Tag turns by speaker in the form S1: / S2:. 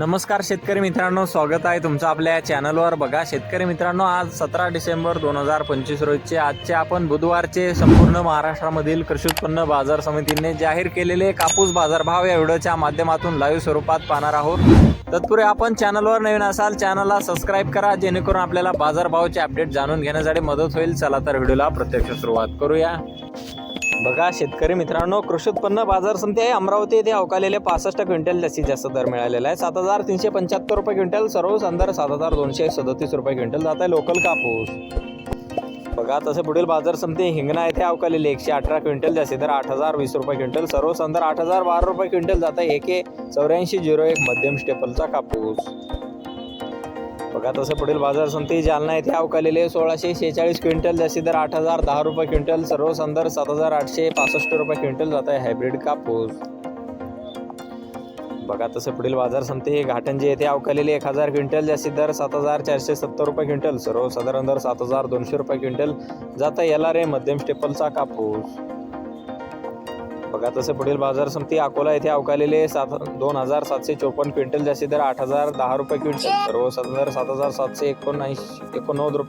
S1: नमस्कार शेतकरी मित्रांनो स्वागत आहे तुमचं आपल्या या चॅनलवर. बघा शेतकरी मित्रांनो आज सतरा डिसेंबर दोन हजार पंचवीस रोजचे आजचे आपण बुधवारचे संपूर्ण महाराष्ट्रामधील कृषी उत्पन्न बाजार समितीने जाहीर केलेले कापूस बाजारभाव या व्हिडिओच्या माध्यमातून लाईव्ह स्वरूपात पाहणार आहोत. तत्पूर्वी आपण चॅनलवर नवीन असाल चॅनलला सबस्क्राईब करा जेणेकरून आपल्याला बाजारभावाचे अपडेट जाणून घेण्यासाठी मदत होईल. चला तर व्हिडिओला प्रत्यक्ष सुरुवात करूया. बघा शेतकरी मित्रांनो कृषी उत्पन्न बाजार समिती आहे. अमरावती येथे अवकालेले पासष्ट क्विंटल जास्तीत जास्त दर मिळालेला आहे. सात हजार तीनशे पंच्याहत्तर रुपये क्विंटल सर्वच अंदर सात हजार दोनशे सदतीस रुपये क्विंटल जात आहे. लोकल कापूस. बघा तसे पुढील बाजार समिती हिंगणा येथे अवकालेले एकशे अठरा क्विंटल जास्ती दर आठ हजार वीस रुपये क्विंटल सर्वच अंदर आठ हजार बारा रुपये क्विंटल जात आहे. एके चौऱ्याऐंशी झिरो एक मध्यम स्टेपलचा कापूस. बघा तसं पुढील बाजार समिती जालना येथे अवकालेले सोळाशे शेहेचाळीस क्विंटल जास्ती दर आठ हजार दहा रुपये क्विंटल सर्व संदर सात हजार आठशे पासष्ट रुपये क्विंटल जात आहे हायब्रिड कापूस. बघा तसं पुढील बाजार समिती घाटंजी येथे अवकलेले एक हजार क्विंटल जास्ती दर सात हजार चारशे सत्तर रुपये क्विंटल सर्व साधारण दर सात हजार दोनशे रुपये क्विंटल जात आहे. एल आर ए मध्यम स्टेपलचा कापूस. बघा तसं पुढील बाजार समिती अकोला येथे अवकालेले सात दोन हजार सातशे चोपन्न क्विंटल जास्ती दर आठ हजार दहा रुपये क्विंटल. सर्व सात हजार सात हजार सातशे एकोणऐंशी एकोणनव्वद रुपये